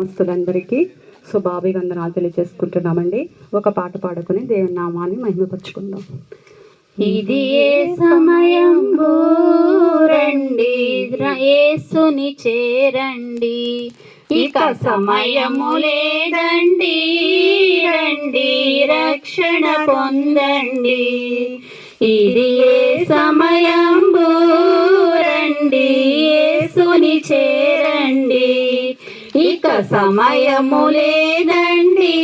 మస్తులందరికీ శుభాభివందనాలు తెలియజేసుకుంటున్నామండి. ఒక పాట పాడుకుని దేవుని నామాన్ని మహిమపరుచుకుందాం. ఇది ఏ సమయం రండి యేసుని చేరండి. ఇక సమయము లేదండి రండి రక్షణ పొందండి. ఇది ఏ సమయం రండి యేసుని చేరండి. ఇక సమయము లేదండి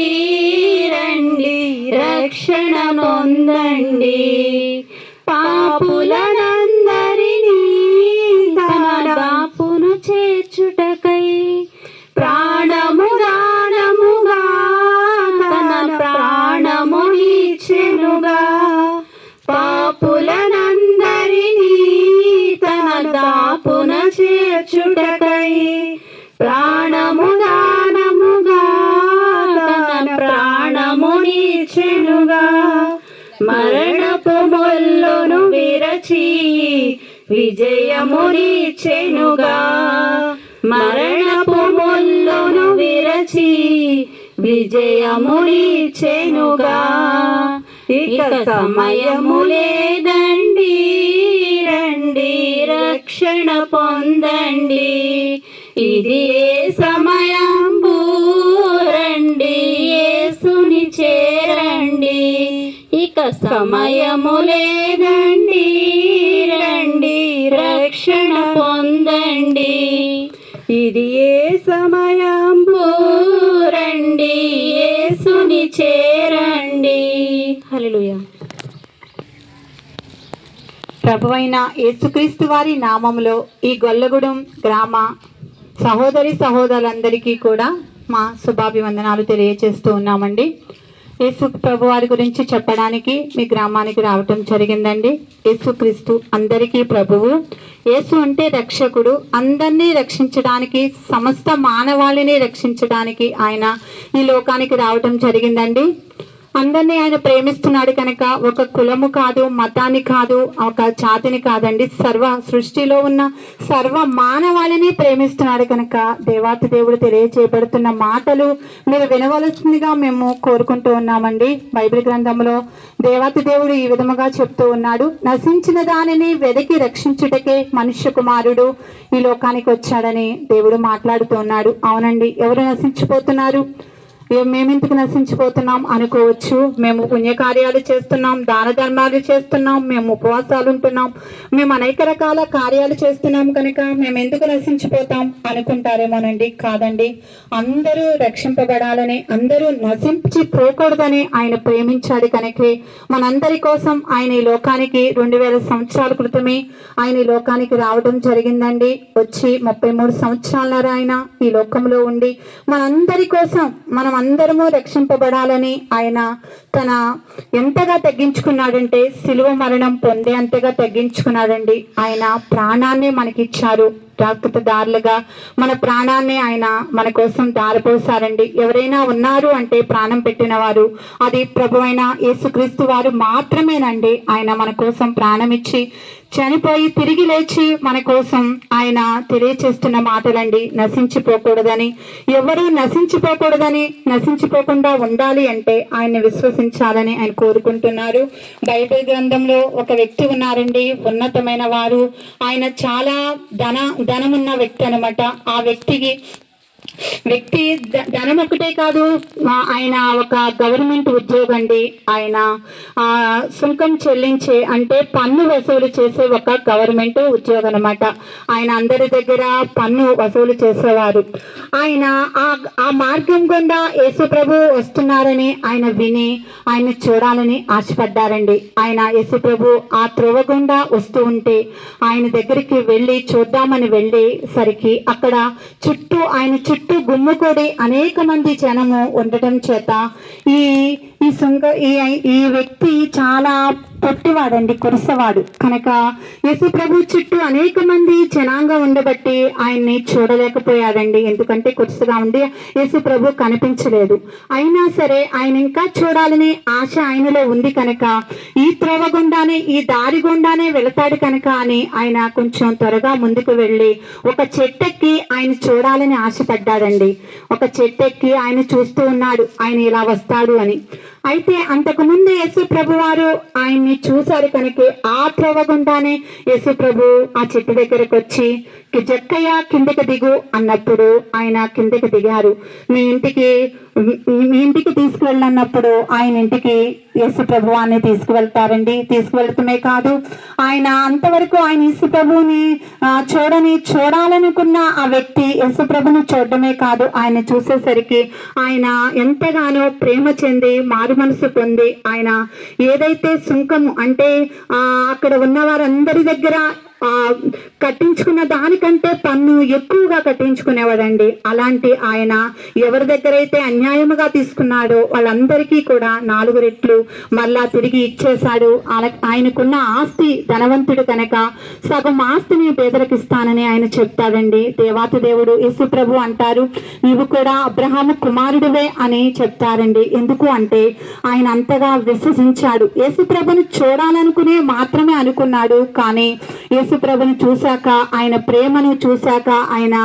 రండి రక్షణ నొందండి. పాపులనందరినీ నిలిచెనుగా మరణపు మొల్లును విరచి విజయమునిచ్చెనుగా మరణపు మొల్లును విరచి విజయమునిచ్చెనుగా ఇక సమయము లేదండి రండి రక్షణ పొందండి. ఇది ఏ సమయంబు రండి యేసుని చేరండి. ఇక సమయము లేదండి. రండి రక్షణ పొందండి. ఇది ఏ సమయం రండి యేసుని చేరండి. హల్లెలూయా. ప్రభువైన యేసుక్రీస్తు వారి నామములో ఈ గొల్లగూడెం గ్రామ సహోదరి సహోదరులందరికీ కూడా మా శుభాభివందనాలు తెలియజేస్తూ ఉన్నామండి. యేసు ప్రభు వారి గురించి చెప్పడానికి మీ గ్రామానికి రావటం జరిగిందండి. యేసుక్రీస్తు అందరికీ ప్రభువు. యేసు అంటే రక్షకుడు. అందరినీ రక్షించడానికి సమస్త మానవాళిని రక్షించడానికి ఆయన ఈ లోకానికి రావటం జరిగిందండి. అందరినీ ఆయన ప్రేమిస్తున్నాడు కనుక ఒక కులము కాదు మతాన్ని కాదు ఒక జాతిని కాదండి. సర్వ సృష్టిలో ఉన్న సర్వ మానవాళిని ప్రేమిస్తున్నాడు కనుక దేవాతి దేవుడు తెలియచేయబడుతున్న మాటలు మీరు వినవలసిందిగా మేము కోరుకుంటూ ఉన్నామండి. బైబిల్ గ్రంథంలో దేవాతి దేవుడు ఈ విధముగా చెప్తూ ఉన్నాడు. నశించిన దానిని వెదకి రక్షించుటకే మనుష్య కుమారుడు ఈ లోకానికి వచ్చాడని దేవుడు మాట్లాడుతూ ఉన్నాడు. అవునండి ఎవరు నశించిపోతున్నారు? మేము ఇంతకు నశించిపోతున్నాం అనుకోవచ్చు. మేము పుణ్యకార్యాలు చేస్తున్నాం దాన ధర్మాలు చేస్తున్నాం మేము ఉపవాసాలు ఉంటున్నాం. మేము అనేక రకాల కార్యాలు చేస్తున్నాం కనుక మేము ఎందుకు నశించిపోతాం అనుకుంటారేమోనండి? కాదండి. అందరూ రక్షింపబడాలని అందరూ నశించి పోకూడదని ఆయన ప్రేమించాడు కనుకే. మనందరి కోసం ఆయన ఈ లోకానికి రెండు వేల సంవత్సరాల క్రితమే ఆయన ఈ లోకానికి రావడం జరిగిందండి. వచ్చి ముప్పై మూడు సంవత్సరాల ఆయన ఈ లోకంలో ఉండి మనందరి కోసం మనం మనమందరము రక్షింపబడాలని ఆయన తన ఎంతగా తగ్గించుకున్నాడంటే సిలువ మరణం పొందే అంతగా తగ్గించుకున్నాడండి. ఆయన ప్రాణాన్ని మనకిచ్చారు. దారులుగా మన ప్రాణాన్ని ఆయన మన కోసం దారిపోసారండి ఎవరైనా ఉన్నారు అంటే ప్రాణం పెట్టిన వారు అది ప్రభు అయిన యేసుక్రీస్తు వారు మాత్రమేనండి. ఆయన మన కోసం ప్రాణం ఇచ్చి చనిపోయి తిరిగి లేచి మన కోసం ఆయన తెలియచేస్తున్న మాటలండి. నశించిపోకూడదని ఎవరు నశించిపోకూడదని నశించిపోకుండా ఉండాలి అంటే ఆయన ఆయన్ని విశ్వసించాలని ఆయన కోరుకుంటున్నారు. బైబిల్ గ్రంథంలో ఒక వ్యక్తి ఉన్నారండి ఉన్నతమైన వారు. ఆయన చాలా ధన ధనమున్న వ్యక్తి అనమాట ఆ వ్యక్తికి వ్యక్తి ధనం ఒకటే కాదు ఆయన ఒక గవర్నమెంట్ ఉద్యోగం అండి. ఆయన సుంకం చెల్లించే అంటే పన్ను వసూలు చేసే ఒక గవర్నమెంట్ ఉద్యోగం అనమాట ఆయన అందరి దగ్గర పన్ను వసూలు చేసేవారు. ఆయన ఆ మార్గం గుండా యేసు ప్రభు వస్తున్నారని ఆయన విని ఆయన చూడాలని ఆశపడ్డారండి. ఆయన యేసు ప్రభు ఆ త్రోవ గుండా వస్తూ ఉంటే ఆయన దగ్గరికి వెళ్ళి చూద్దామని వెళ్ళి సరికి అక్కడ చుట్టూ ఆయన చుట్టూ గుమ్ముకూడి అనేక మంది జనము ఉండటం చేత ఈ ఈ సుంక ఈ ఈ వ్యక్తి చాలా పొట్టివాడండి కురసవాడు. కనుక యేసు ప్రభు చుట్టూ అనేక మంది జనాంగా ఉండబట్టి ఆయన్ని చూడలేకపోయాడండి. ఎందుకంటే కొరసగా ఉండి యేసు ప్రభు కనిపించలేదు. అయినా సరే ఆయన ఇంకా చూడాలని ఆశ ఆయనలో ఉంది కనుక ఈ త్రోవ గుండానే ఈ దారి గుండానే వెళతాడు కనుక అని ఆయన కొంచెం త్వరగా ముందుకు వెళ్ళి ఒక చెట్టెక్కి ఆయన చూడాలని ఆశపడ్డాడండి. ఒక చెట్టెక్కి ఆయన చూస్తూ ఉన్నాడు ఆయన ఇలా వస్తాడు అని. అయితే అంతకు ముందు యేసు ప్రభు వారు ఆయన్ని చూశారు కనుక ఆ త్రవ్వకుండానే గుండానే ప్రభు ఆ చెట్టు దగ్గరకు వచ్చి జక్కయ్య కిందకి దిగు అన్నప్పుడు ఆయన కిందకి దిగారు. మీ ఇంటికి మీ ఇంటికి తీసుకువెళ్ళన్నప్పుడు ఆయన ఇంటికి యేసు ప్రభువాన్ని తీసుకువెళ్తారండి. తీసుకువెళ్తమే కాదు ఆయన అంతవరకు ఆయన యేసు ప్రభుని చూడని చూడాలనుకున్న ఆ వ్యక్తి యేసు ప్రభుని చూడడమే కాదు ఆయన చూసేసరికి ఆయన ఎంతగానో ప్రేమ చెంది మారు మనసు పొంది ఆయన ఏదైతే సుంకము అంటే అక్కడ ఉన్న వారందరి దగ్గర కట్టించుకున్న దానికంటే పన్ను ఎక్కువగా కట్టించుకునేవాడండి. అలాంటి ఆయన ఎవరి దగ్గర అయితే అన్యాయముగా తీసుకున్నాడో వాళ్ళందరికీ కూడా నాలుగు రెట్లు మళ్ళా తిరిగి ఇచ్చేశాడు. ఆయనకున్న ఆస్తి ధనవంతుడు కనుక సగం ఆస్తిని పేదలకు ఇస్తానని ఆయన చెప్తాడండి. దేవాతి దేవుడు యేసు ప్రభు అంటారు నీవు కూడా అబ్రహాము కుమారుడివే అని చెప్తారండి. ఎందుకు అంటే ఆయన అంతగా విశ్వసించాడు. యేసు ప్రభుని చూడాలనుకునే మాత్రమే అనుకున్నాడు. కానీ యేసు ప్రభుని చూశాక ఆయన ప్రేమను చూశాక ఆయన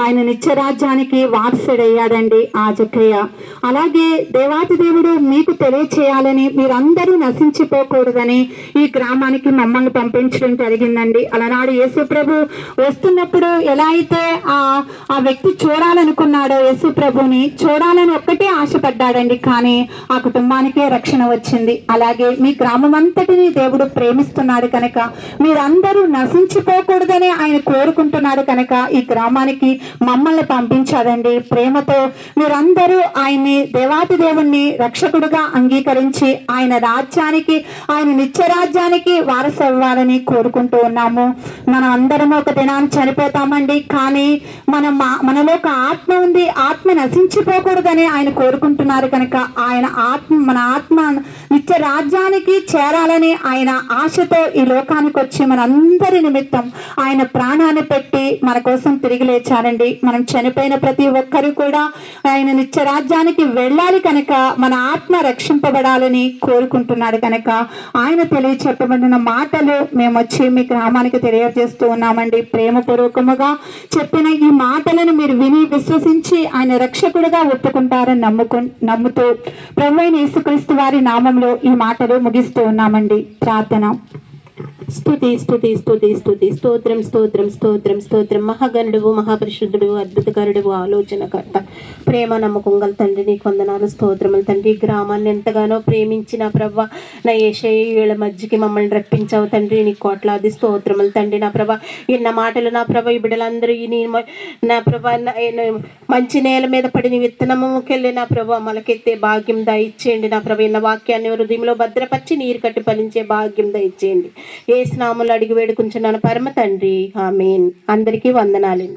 ఆయన నిత్యరాజ్యానికి వారసుడయ్యాడండి ఆ జక్కయ్య. అలాగే దేవాతి దేవుడు మీకు తెలియచేయాలని మీరందరూ నశించిపోకూడదని ఈ గ్రామానికి మమ్మల్ని పంపించడం జరిగిందండి. అలనాడు యేసు ప్రభు వస్తున్నప్పుడు ఎలా అయితే ఆ ఆ వ్యక్తి చూడాలనుకున్నాడో యేసు ప్రభుని చూడాలని ఒక్కటే ఆశపడ్డాడండి. కానీ ఆ కుటుంబానికే రక్షణ వచ్చింది. అలాగే మీ గ్రామం అంతటిని దేవుడు ప్రేమిస్తున్నాడు కనుక మీరందరూ నశించిపోకూడదని ఆయన కోరుకుంటున్నారు కనుక ఈ గ్రామానికి మమ్మల్ని పంపించారండి ప్రేమతో మీరందరూ ఆయన్ని దేవాతి దేవుణ్ణి రక్షకుడుగా అంగీకరించి ఆయన రాజ్యానికి ఆయన నిత్యరాజ్యానికి వారసవ్వాలని కోరుకుంటూ ఉన్నాము. మనం అందరం ఒక దినాన్ని చనిపోతామండి. కానీ మన మా- మనలో ఒక ఆత్మ ఉంది. ఆత్మ నశించిపోకూడదని ఆయన కోరుకుంటున్నారు కనుక ఆయన ఆత్మ మన ఆత్మ నిత్య రాజ్యానికి చేరాలని ఆయన ఆశతో ఈ లోకానికి వచ్చి మనందరి నిమిత్తం ఆయన ప్రాణాన్ని పెట్టి మన కోసం తిరిగి లేచారండి. మనం చనిపోయిన ప్రతి ఒక్కరు కూడా ఆయన నిత్య రాజ్యానికి వెళ్ళాలి కనుక మన ఆత్మ రక్షింపబడాలని కోరుకుంటున్నాడు కనుక ఆయన తెలియచెప్పబడిన మాటలు మేము వచ్చి మీ గ్రామానికి తెలియజేస్తూ ఉన్నామండి. ప్రేమపూర్వకముగా చెప్పిన ఈ మాటలను మీరు విని విశ్వసించి ఆయన రక్షకుడుగా ఒప్పుకుంటారని నమ్ముకు నమ్ముతూ ప్రభు యేసుక్రీస్తు వారి నామంలో ఈ మాటలు ముగిస్తూ ఉన్నామండి. ప్రార్థన. స్థుతి స్థుతి స్థుతి స్థుతి స్తోత్రం స్తోత్రం స్తోత్రం స్తోత్రం. మహాగణుడు మహాపరిశుద్ధుడు అద్భుతకరుడు ఆలోచనకర్త. ప్రేమ నమ్మకం గల తండ్రి నీ కొందనాలు స్తోత్రములు తండ్రి. గ్రామాన్ని ఎంతగానో ప్రేమించిన ప్రభ నా ఏషయ వీళ్ళ మధ్యకి మమ్మల్ని రప్పించావు తండ్రి. నీ కోట్లాది స్తోత్రములు తండ్రి నా ప్రభ. ఇన్న మాటలు నా ప్రభ ఈ బిడ్డలందరూ ఈ నీ నా ప్రభ మంచి నేల మీద పడిన విత్తనముకెళ్ళి నా ప్రభ మొలకెత్తే భాగ్యం దయచేయండి నా ప్రభ. ఇన్న వాక్యాన్ని హృదయంలో భద్రపరిచి నీరు కట్టి ఫలించే భాగ్యం దయచేయండి. ఏ స్నాములు అడిగి వేడుకుంటున్నాను పరమ తండ్రి. ఆమెన్. అందరికీ వందనాలు.